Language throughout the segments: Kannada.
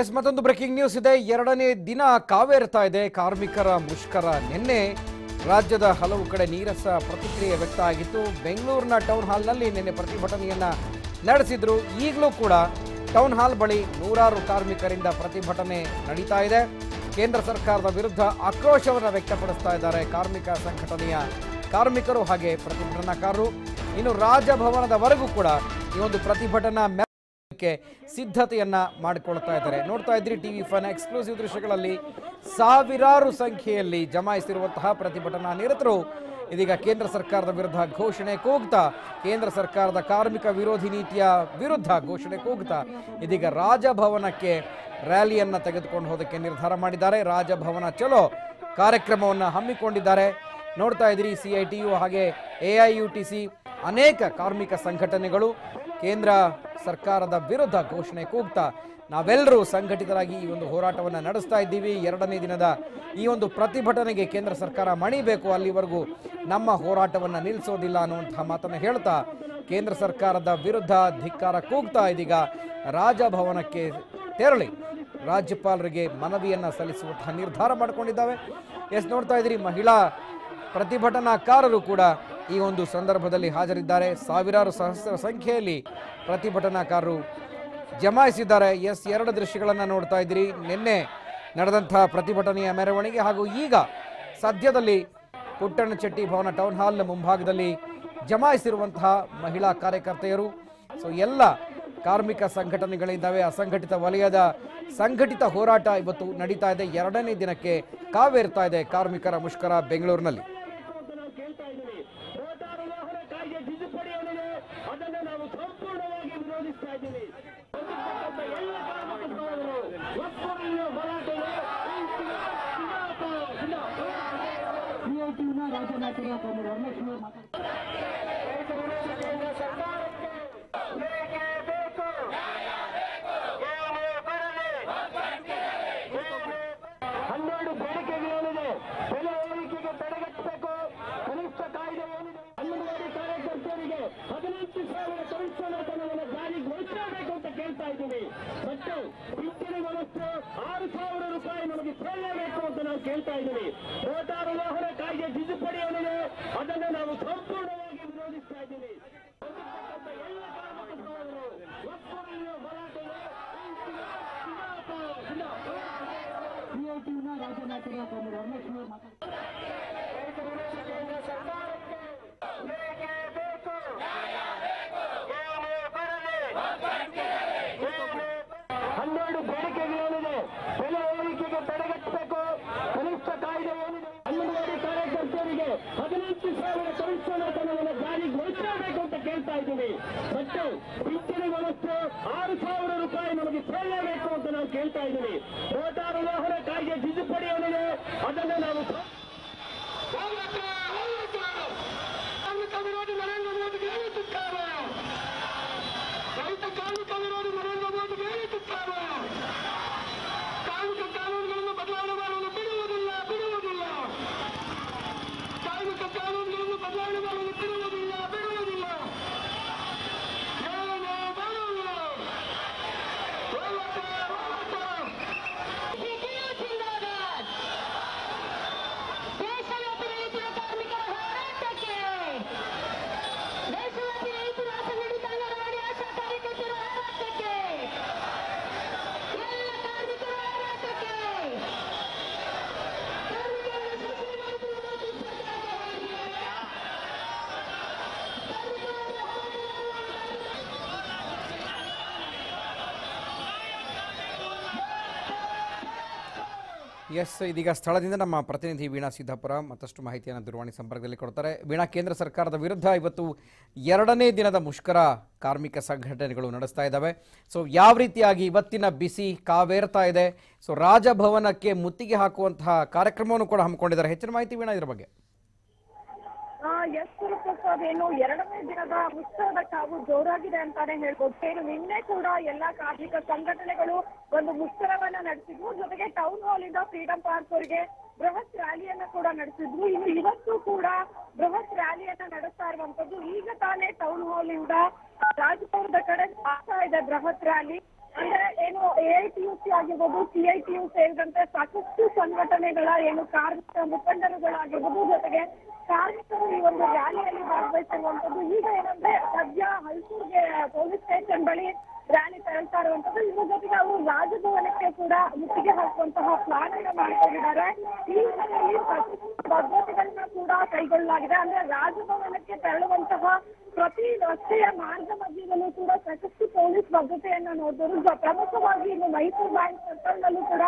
ಎಸ್, ಮತ್ತೊಂದು ಬ್ರೇಕಿಂಗ್ ನ್ಯೂಸ್ ಇದೆ. ಎರಡನೇ ದಿನ ಕಾವೇರ್ತಾ ಇದೆ. ಕಾರ್ಮಿಕರ ಮುಷ್ಕರ ನಿನ್ನೆ. ರಾಜ್ಯದ ಹಲವು ಕಡೆ ನೀರಸ ಪ್ರತಿಕ್ರಿಯೆ ವ್ಯಕ್ತ ಆಗಿತ್ತು. ಬೆಂಗಳೂರಿನ ಟೌನ್ ಹಾಲ್ನಲ್ಲಿ ನಿನ್ನೆ ಪ್ರತಿಭಟನೆಯನ್ನ ನಡೆಸಿದ್ರು. ಈಗಲೂ ಕೂಡ ಟೌನ್ ಹಾಲ್ ಬಳಿ ನೂರಾರು ಕಾರ್ಮಿಕರಿಂದ ಪ್ರತಿಭಟನೆ ನಡೀತಾ ಇದೆ. ಕೇಂದ್ರ ಸರ್ಕಾರದ ವಿರುದ್ಧ ಆಕ್ರೋಶವನ್ನು ವ್ಯಕ್ತಪಡಿಸ್ತಾ ಇದ್ದಾರೆ ಕಾರ್ಮಿಕ ಸಂಘಟನೆಯ ಕಾರ್ಮಿಕರು ಹಾಗೆ ಪ್ರತಿಭಟನಾಕಾರರು. ಇನ್ನು ರಾಜಭವನದವರೆಗೂ ಕೂಡ ಈ ಒಂದು ಪ್ರತಿಭಟನಾ ಸಿದ್ಧತೆಯನ್ನ ಮಾಡಿಕೊಳ್ತಾ ಇದ್ದಾರೆ. ನೋಡ್ತಾ ಇದ್ರಿ ಟಿವಿ ಫನ್ ಎಕ್ಸ್ಕ್ಲೂಸಿವ್ ದೃಶ್ಯಗಳಲ್ಲಿ ಸಾವಿರಾರು ಸಂಖ್ಯೆಯಲ್ಲಿ ಜಮಾಯಿಸಿರುವಂತಹ ಪ್ರತಿಭಟನಾ ನಿರತರು. ಇದೀಗ ಕೇಂದ್ರ ಸರ್ಕಾರದ ವಿರುದ್ಧ ಘೋಷಣೆ ಕೂಗ್ತಾ, ಕೇಂದ್ರ ಸರ್ಕಾರದ ಕಾರ್ಮಿಕ ವಿರೋಧಿ ನೀತಿಯ ವಿರುದ್ಧ ಘೋಷಣೆ ಕೂಗ್ತಾ, ಇದೀಗ ರಾಜಭವನಕ್ಕೆ ರ್ಯಾಲಿಯನ್ನ ತೆಗೆದುಕೊಂಡು ಹೋದಕ್ಕೆ ನಿರ್ಧಾರ ಮಾಡಿದ್ದಾರೆ. ರಾಜಭವನ ಚಲೋ ಕಾರ್ಯಕ್ರಮವನ್ನು ಹಮ್ಮಿಕೊಂಡಿದ್ದಾರೆ. ನೋಡ್ತಾ ಇದ್ರಿ ಸಿ ಹಾಗೆ ಎ ಐ ಯು ಟಿ ಅನೇಕ ಕಾರ್ಮಿಕ ಸಂಘಟನೆಗಳು ಕೇಂದ್ರ ಸರ್ಕಾರದ ವಿರುದ್ಧ ಘೋಷಣೆ ಕೂಗ್ತಾ ನಾವೆಲ್ಲರೂ ಸಂಘಟಿತರಾಗಿ ಈ ಒಂದು ಹೋರಾಟವನ್ನು ನಡೆಸ್ತಾ ಇದ್ದೀವಿ. ಎರಡನೇ ದಿನದ ಈ ಒಂದು ಪ್ರತಿಭಟನೆಗೆ ಕೇಂದ್ರ ಸರ್ಕಾರ ಮಣಿಬೇಕು ಅಲ್ಲಿವರೆಗೂ ನಮ್ಮ ಹೋರಾಟವನ್ನು ನಿಲ್ಲಿಸೋದಿಲ್ಲ ಅನ್ನುವಂತಹ ಮಾತನ್ನು ಹೇಳ್ತಾ ಕೇಂದ್ರ ಸರ್ಕಾರದ ವಿರುದ್ಧ ಧಿಕ್ಕಾರ ಕೂಗ್ತಾ ಇದೀಗ. ರಾಜಭವನಕ್ಕೆ ತೆರಳಿ ರಾಜ್ಯಪಾಲರಿಗೆ ಮನವಿಯನ್ನು ಸಲ್ಲಿಸುವಂತಹ ನಿರ್ಧಾರ ಮಾಡಿಕೊಂಡಿದ್ದಾವೆ. ಎಸ್, ನೋಡ್ತಾ ಇದ್ದೀರಿ, ಮಹಿಳಾ ಪ್ರತಿಭಟನಾಕಾರರು ಕೂಡ ಈ ಒಂದು ಸಂದರ್ಭದಲ್ಲಿ ಹಾಜರಿದ್ದಾರೆ. ಸಾವಿರಾರು ಸಹಸ್ರ ಸಂಖ್ಯೆಯಲ್ಲಿ ಪ್ರತಿಭಟನಾಕಾರರು ಜಮಾಯಿಸಿದ್ದಾರೆ. ಎಸ್ ಎರಡು ದೃಶ್ಯಗಳನ್ನು ನೋಡ್ತಾ ಇದ್ದೀರಿ. ನಿನ್ನೆ ನಡೆದಂತಹ ಪ್ರತಿಭಟನೆಯ ಮೆರವಣಿಗೆ ಹಾಗೂ ಈಗ ಸದ್ಯದಲ್ಲಿ ಪುಟ್ಟಣ್ಣಚೆಟ್ಟಿ ಭವನ ಟೌನ್ ಹಾಲ್ನ ಮುಂಭಾಗದಲ್ಲಿ ಜಮಾಯಿಸಿರುವಂತಹ ಮಹಿಳಾ ಕಾರ್ಯಕರ್ತೆಯರು. ಸೊ, ಎಲ್ಲ ಕಾರ್ಮಿಕ ಸಂಘಟನೆಗಳಿದ್ದಾವೆ. ಅಸಂಘಟಿತ ವಲಯದ ಸಂಘಟಿತ ಹೋರಾಟ ಇವತ್ತು ನಡೀತಾ ಇದೆ. ಎರಡನೇ ದಿನಕ್ಕೆ ಕಾವೇರ್ತಾ ಇದೆ ಕಾರ್ಮಿಕರ ಮುಷ್ಕರ ಬೆಂಗಳೂರಿನಲ್ಲಿ ಕೇಳ್ತಾ ಇದ್ದೀವಿ ಮೋಟಾರು ವಾಹನ ಕಾಯ್ದೆ ತಿದ್ದುಪಡಿ ಏನಿದೆ ಅದನ್ನು ನಾವು ಸಂಪೂರ್ಣವಾಗಿ ವಿರೋಧಿಸ್ತಾ ಇದ್ದೀವಿ ಬದುಕತಕ್ಕಂಥ ಎಲ್ಲ ಕಾರ್ಮಿಕರು ಒಪ್ಪಂದ ಹೋರಾಟಗಳು ಸಿಐಟಿನ ಬೇಡಿಕೆಗಳು ಏನಿದೆ ಹನ್ನೆರಡು ಬೆಲೆ ಏರಿಕೆಗೆ ತಡೆಗಟ್ಟಬೇಕು, ಕನಿಷ್ಠ ಕಾಯ್ದೆ ಏನಿದೆ ಅಂಗನವಾಡಿ ಕಾರ್ಯಕರ್ತರಿಗೆ ಹದಿನೆಂಟು ಸಾವಿರ ಕನಿಷ್ಠ ವೇತನವನ್ನು ಜಾರಿಗೊಳಿಸಬೇಕು ಅಂತ ಕೇಳ್ತಾ ಇದ್ದೀವಿ. ಮತ್ತು ಪಿಂಚಣಿ ವ್ಯವಸ್ಥೆ ಆರು ಸಾವಿರ ರೂಪಾಯಿ ನಮಗೆ ಸೇರಲೇಬೇಕು ಅಂತ ನಾವು ಕೇಳ್ತಾ ಇದ್ದೀವಿ. ಅದನ್ನು ನಾವು ಸಂಪೂರ್ಣವಾಗಿ ವಿರೋಧಿಸ್ತಾ ಇದ್ದೀವಿ ಎಲ್ಲ ನಾಯಕರು ತಮ್ಮ ವರಲಕ್ಷ್ಮಿ ಹನ್ನೆರಡು ಬೇಡಿಕೆಗಳೇನಿದೆ ಬೆಲೆ ಏರಿಕೆಗೆ ತಡೆಗಟ್ಟಬೇಕು ಕನಿಷ್ಠ ಕಾಯ್ದೆ ಏನಿದೆ ಅಂಗನವಾಡಿ ಕಾರ್ಯಕರ್ತರಿಗೆ ಹದಿನೆಂಟು ಸಾವಿರ ಕನಿಷ್ಠ ವೇತನವನ್ನು ಘೋಷಿಸಬೇಕು ಅಂತ ಕೇಳ್ತಾ ಇದ್ದೀವಿ. ಮತ್ತು ಪಿಂಚಣಿ ವ್ಯವಸ್ಥೆ ಆರು ಸಾವಿರ ರೂಪಾಯಿ ನಮಗೆ ಸೇರಲೇಬೇಕು ಅಂತ ನಾವು ಕೇಳ್ತಾ ಇದ್ದೀವಿ. ಮೋಟಾರು ವಾಹನ ಕಾಯ್ದೆ ತಿದ್ದುಪಡಿ ಏನಿದೆ, ಅದನ್ನು ನಾವು ಎಸ್ ಇದೀಗ ಸ್ಥಳದಿಂದ ನಮ್ಮ ಪ್ರತಿನಿಧಿ ವೀಣಾ ಸಿದ್ದಾಪುರ ಮತ್ತಷ್ಟು ಮಾಹಿತಿಯನ್ನು ದೂರವಾಣಿ ಸಂಪರ್ಕದಲ್ಲಿ ಕೊಡ್ತಾರೆ. ವೀಣಾ, ಕೇಂದ್ರ ಸರ್ಕಾರದ ವಿರುದ್ಧ ಇವತ್ತು ಎರಡನೇ ದಿನದ ಮುಷ್ಕರ ಕಾರ್ಮಿಕ ಸಂಘಟನೆಗಳು ನಡೆಸ್ತಾ ಇದ್ದಾವೆ. ಸೊ ಯಾವ ರೀತಿಯಾಗಿ ಇವತ್ತಿನ ಬಿಸಿ ಕಾವೇರ್ತಾ ಇದೆ? ಸೊ ರಾಜಭವನಕ್ಕೆ ಮುತ್ತಿಗೆ ಹಾಕುವಂತಹ ಕಾರ್ಯಕ್ರಮವನ್ನು ಕೂಡ ಹಮ್ಮಿಕೊಂಡಿದ್ದಾರೆ. ಹೆಚ್ಚಿನ ಮಾಹಿತಿ ವೀಣಾ ಇದರ ಬಗ್ಗೆ. ಎಸ್ ಗುರುಪ್ರಸಾದ್ ಏನು ಎರಡನೇ ದಿನದ ಉತ್ಸವದ ಕಾವು ಜೋರಾಗಿದೆ ಅಂತಾನೆ ಹೇಳ್ಬೋದು. ಏನು ನಿನ್ನೆ ಕೂಡ ಎಲ್ಲಾ ಕಾರ್ಮಿಕ ಸಂಘಟನೆಗಳು ಒಂದು ಮುಷ್ಕರವನ್ನ ನಡೆಸಿದ್ವು. ಜೊತೆಗೆ ಟೌನ್ ಹಾಲ್ ಇಂದ ಫ್ರೀಡಂ ಪಾರ್ಕ್ ವರೆಗೆ ಬೃಹತ್ ರ್ಯಾಲಿಯನ್ನ ಕೂಡ ನಡೆಸಿದ್ರು ಇನ್ನು ಇವತ್ತು ಕೂಡ ಬೃಹತ್ ರ್ಯಾಲಿಯನ್ನ ನಡೆಸ್ತಾ ಇರುವಂತದ್ದು. ಈಗ ತಾನೇ ಟೌನ್ ಹಾಲ್ ಇಂದ ರಾಜಭವನದ ಕಡೆ ಆಗ್ತಾ ಇದೆ ಬೃಹತ್ ರ್ಯಾಲಿ ಅಂದ್ರೆ ಏನು ಎಐಟಿಯುಸಿ ಆಗಿರ್ಬೋದು ಸಿಐಟಿಯು ಸೇರಿದಂತೆ ಸಾಕಷ್ಟು ಸಂಘಟನೆಗಳ ಏನು ಕಾರ್ಮಿಕ ಮುಖಂಡರುಗಳಾಗಿರ್ಬೋದು, ಜೊತೆಗೆ ಕಾರ್ಮಿಕರು ಈ ಒಂದು ರ್ಯಾಲಿಯಲ್ಲಿ ಭಾಗವಹಿಸಿರುವಂತದ್ದು ಈಗ ಏನಂದ್ರೆ ಸದ್ಯ ಹಲ್ಸೂರ್ಗೆ ಪೊಲೀಸ್ ಸ್ಟೇಷನ್ ಬಳಿ ರ್ಯಾಲಿ ತೆರಳ್ತಾ ಇರುವಂತದ್ದು ಇದ್ರ ಜೊತೆಗೆ ಅವರು ರಾಜಭವನಕ್ಕೆ ಕೂಡ ಮುತ್ತಿಗೆ ಹಾಕುವಂತಹ ಪ್ಲಾನ್ ಅನ್ನ ಮಾಡಿಕೊಂಡಿದ್ದಾರೆ ಈ ಹಿನ್ನೆಲೆಯಲ್ಲಿ ಭದ್ರತೆಗಳನ್ನ ಕೂಡ ಕೈಗೊಳ್ಳಲಾಗಿದೆ. ಅಂದ್ರೆ ರಾಜಭವನಕ್ಕೆ ತೆರಳುವಂತಹ ಪ್ರತಿ ರಸ್ತೆಯ ಮಾರ್ಗ ಮಧ್ಯದಲ್ಲೂ ಕೂಡ ಸಾಕಷ್ಟು ಪೊಲೀಸ್ ಭದ್ರತೆಯನ್ನ ನೋಡಿದರು ಪ್ರಮುಖವಾಗಿ ಇನ್ನು ಮೈಸೂರು ಬ್ಯಾಂಕ್ ಸರ್ಕಲ್ನಲ್ಲೂ ಕೂಡ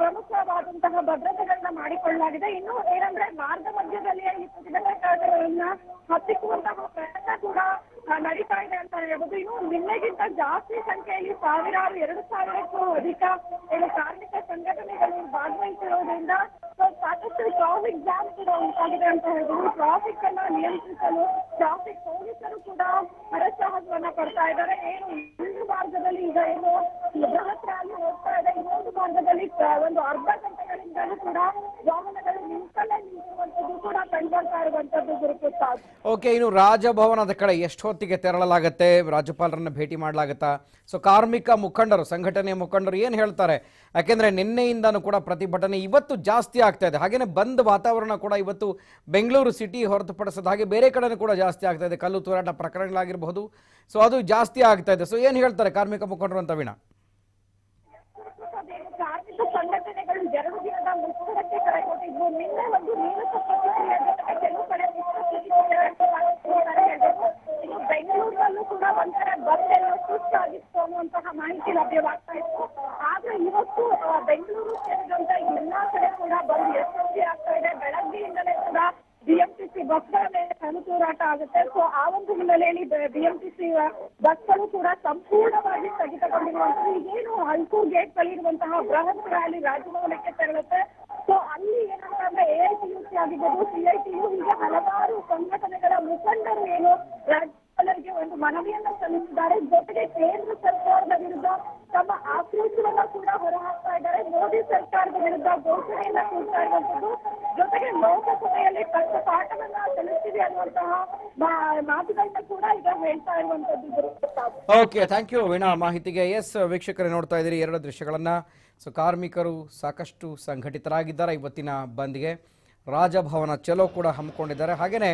ಪ್ರಮುಖವಾದಂತಹ ಭದ್ರತೆಗಳನ್ನ ಮಾಡಿಕೊಳ್ಳಲಾಗಿದೆ. ಇನ್ನು ಏನಂದ್ರೆ ಮಾರ್ಗ ಮಧ್ಯದಲ್ಲಿ ಈ ಪ್ರತಿಭಟನಾಕಾರರನ್ನ ಹತ್ತಿಕ್ಕುವಂತಹ ಪ್ರಯತ್ನ ಕೂಡ ನಡೀತಾ ಇದೆ ಅಂತ ಹೇಳ್ಬೋದು. ಇನ್ನು ನಿನ್ನೆಗಿಂತ ಜಾಸ್ತಿ ಸಂಖ್ಯೆಯಲ್ಲಿ ಸಾವಿರಾರು, ಎರಡು ಸಾವಿರಕ್ಕೂ ಅಧಿಕ, ಏನು ಕಾರ್ಮಿಕ ಸಂಘಟನೆಗಳು ಭಾಗವಹಿಸಿರೋದ್ರಿಂದ ಸಾಕಷ್ಟು ಟ್ರಾಫಿಕ್ ಜಾಮ್ ಕೂಡ ಉಂಟಾಗಿದೆ ಅಂತ ಹೇಳ್ಬೋದು. ಟ್ರಾಫಿಕ್ ಅನ್ನ ನಿಯಂತ್ರಿಸಲು ಟ್ರಾಫಿಕ್ ಪೊಲೀಸರು ಕೂಡ ಹರಸಾಹಸವನ್ನ ಪಡ್ತಾ ಇದ್ದಾರೆ. ಏನು, ಒಂದು ಮಾರ್ಗದಲ್ಲಿ ಈಗ ಏನು ಬೃಹತ್ ರ್ಯಾಲಿ ಹೋಗ್ತಾ ಇದೆ. ಇನ್ನೊಂದು ಮಾರ್ಗದಲ್ಲಿ ಒಂದು ಅರ್ಧ ಗಂಟೆಗಳಿಂದಲೂ ಕೂಡ ವಾಹನಗಳು ನಿಂತಲ್ಲೇ ನಿಂತಿರುವಂತದ್ದು ಕೂಡ ಕಂಡುಬರ್ತಾ ಇರುವಂತದ್ದು. ಓಕೆ ಇನ್ನು ರಾಜಭವನದ ಕಡೆ ಎಷ್ಟು ಹೊತ್ತಿಗೆ ತೆರಳಲಾಗತ್ತೆ? ರಾಜ್ಯಪಾಲರನ್ನ ಭೇಟಿ ಮಾಡಲಾಗತ್ತಾ? ಸೊ ಕಾರ್ಮಿಕ ಮುಖಂಡರು, ಸಂಘಟನೆಯ ಮುಖಂಡರು ಏನು ಹೇಳ್ತಾರೆ? ಯಾಕೆಂದ್ರೆ ನಿನ್ನೆಯಿಂದನೂ ಕೂಡ ಪ್ರತಿಭಟನೆ ಇವತ್ತು ಜಾಸ್ತಿ ಆಗ್ತಾ ಇದೆ. ಹಾಗೇನೆ ಬಂದ್ ವಾತಾವರಣ ಕೂಡ ಇವತ್ತು ಬೆಂಗಳೂರು ಸಿಟಿ ಹೊರತುಪಡಿಸದ ಹಾಗೆ ಬೇರೆ ಕಡೆನೂ ಕೂಡ ಜಾಸ್ತಿ ಆಗ್ತಾ ಇದೆ. ಕಲ್ಲು ತೂರಾಟ ಪ್ರಕರಣಗಳಾಗಿರಬಹುದು. ಸೊ ಅದು ಜಾಸ್ತಿ ಆಗ್ತಾ ಇದೆ. ಸೊ ಏನು ಹೇಳ್ತಾರೆ ಕಾರ್ಮಿಕ ಮುಖಂಡರು ಅಂತ ವೀಣಾ ಅದೇನು ಕಾರ್ಮಿಕ ಸಂಘಟನೆಗಳು ಎರಡು ದಿನದ ಮುಷ್ಕರಕ್ಕೆ ಕರೆ ಕೊಟ್ಟಿದ್ವು ನಿನ್ನೆ ಒಂದು ನೀರಸ ಪ್ರತಿಕ್ರಿಯೆ ಜೊತೆಗೆ ಕೆಲವು ಕಡೆ ಮಿಶ್ರ ಪ್ರತಿಕ್ರಿಯೆಗಳನ್ನು ಮಾಡ್ತಿದ್ದಾರೆ ಹೇಳ್ಬೇಕು. ಇನ್ನು ಬೆಂಗಳೂರಿನಲ್ಲೂ ಕೂಡ ಒಂದ್ ಕಡೆ ಬಂದ್ ಎಲ್ಲ ಸುಸ್ತಾಗಿತ್ತು ಅನ್ನುವಂತಹ ಮಾಹಿತಿ ಲಭ್ಯವಾಗ್ತಾ ಇತ್ತು ಆದ್ರೆ ಇವತ್ತು ಆ, ಬೆಂಗಳೂರು ಸೇರಿದಂತೆ ಎಲ್ಲಾ ಕಡೆ ಕೂಡ ಬಂದ್ ಯಶಸ್ವಿ ಆಗ್ತಾ ಇದೆ ಬೆಳಗ್ಗೆಯಿಂದಲೇ ಕೂಡ ಬಿಎಂಟಿಸಿ ಬಸ್ಗಳ ಮೇಲೆ ಆಗುತ್ತೆ. ಸೊ ಆ ಒಂದು ಹಿನ್ನೆಲೆಯಲ್ಲಿ ಬಿಎಂಟಿಸಿ ಬಸ್ಗಳು ಕೂಡ ಸಂಪೂರ್ಣವಾಗಿ ಸ್ಥಗಿತಗೊಂಡಿರುವಂತಹ ಏನು ಹಲ್ಕೂರ್ ಗೇಟ್ ಬಳಿ ಇರುವಂತಹ ಬೃಹತ್ ರ್ಯಾಲಿ ರಾಜಭವನಕ್ಕೆ ತೆರಳುತ್ತೆ. ಸೊ ಅಲ್ಲಿ ಏನಂತಂದ್ರೆ ಎಐಟಿಯುಸಿ ಆಗಿರ್ಬೋದು ಸಿಐಟಿಯು ಹೀಗೆ ಹಲವಾರು ಸಂಘಟನೆಗಳ ಮುಖಂಡರು ಏನು ರಾಜ್ಯಪಾಲರಿಗೆ ಒಂದು ಮನವಿಯನ್ನ ಸಲ್ಲಿಸಿದ್ದಾರೆ ಜೊತೆಗೆ ಕೇಂದ್ರ ಸರ್ಕಾರದ ವಿರುದ್ಧ ತಮ್ಮ ಆಕ್ರೋಶವನ್ನ ಕೂಡ ಹೊರಹಾಕ್ತಾ ಇದ್ದಾರೆ ಮೋದಿ ಸರ್ಕಾರದ ವಿರುದ್ಧ ಘೋಷಣೆಯನ್ನ ಕೂಗ್ತಾ ಇರುವಂತದ್ದು ಜೊತೆಗೆ ಲೋಕಸಭೆಯಲ್ಲಿ ತಕ್ಕ ಪಾಠವನ್ನ ಕಲಿಸ್ತಿದೆ ಓಕೆ ಥ್ಯಾಂಕ್ ಯು ವೀಣಾ. ಮಾಹಿತಿಗೆ ಎಸ್ ವೀಕ್ಷಕರೇ ನೋಡ್ತಾ ಇದ್ದೀರಿ ಎರಡು ದೃಶ್ಯಗಳನ್ನು. ಸೊ ಕಾರ್ಮಿಕರು ಸಾಕಷ್ಟು ಸಂಘಟಿತರಾಗಿದ್ದಾರೆ ಇವತ್ತಿನ ಬಂದ್ಗೆ. ರಾಜಭವನ ಚಲೋ ಕೂಡ ಹಮ್ಮಿಕೊಂಡಿದ್ದಾರೆ. ಹಾಗೆಯೇ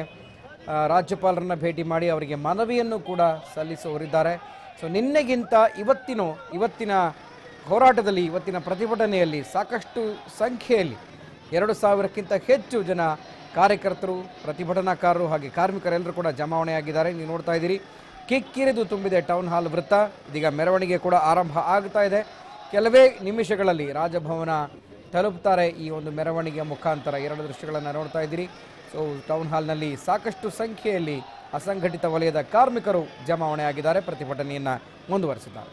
ರಾಜ್ಯಪಾಲರನ್ನ ಭೇಟಿ ಮಾಡಿ ಅವರಿಗೆ ಮನವಿಯನ್ನು ಕೂಡ ಸಲ್ಲಿಸುವರಿದ್ದಾರೆ ಸೊ ನಿನ್ನೆಗಿಂತ ಇವತ್ತಿನ ಇವತ್ತಿನ ಹೋರಾಟದಲ್ಲಿ, ಇವತ್ತಿನ ಪ್ರತಿಭಟನೆಯಲ್ಲಿ ಸಾಕಷ್ಟು ಸಂಖ್ಯೆಯಲ್ಲಿ ಎರಡು ಸಾವಿರಕ್ಕಿಂತ ಹೆಚ್ಚು ಜನ ಕಾರ್ಯಕರ್ತರು, ಪ್ರತಿಭಟನಾಕಾರರು ಹಾಗೆ ಕಾರ್ಮಿಕರೆಲ್ಲರೂ ಕೂಡ ಜಮಾವಣೆಯಾಗಿದ್ದಾರೆ. ನೀವು ನೋಡ್ತಾ ಇದ್ದೀರಿ, ಕಿಕ್ಕಿರಿದು ತುಂಬಿದೆ ಟೌನ್ ಹಾಲ್ ವೃತ್ತ. ಇದೀಗ ಮೆರವಣಿಗೆ ಕೂಡ ಆರಂಭ ಆಗ್ತಾ ಇದೆ. ಕೆಲವೇ ನಿಮಿಷಗಳಲ್ಲಿ ರಾಜಭವನ ತಲುಪ್ತಾರೆ ಈ ಒಂದು ಮೆರವಣಿಗೆಯ ಮುಖಾಂತರ. ಎರಡು ದೃಶ್ಯಗಳನ್ನು ನೋಡ್ತಾ ಇದ್ದೀರಿ. ಸೊ ಟೌನ್ ಹಾಲ್ನಲ್ಲಿ ಸಾಕಷ್ಟು ಸಂಖ್ಯೆಯಲ್ಲಿ ಅಸಂಘಟಿತ ವಲಯದ ಕಾರ್ಮಿಕರು ಜಮಾವಣೆಯಾಗಿದ್ದಾರೆ. ಪ್ರತಿಭಟನೆಯನ್ನು ಮುಂದುವರಿಸಿದ್ದಾರೆ.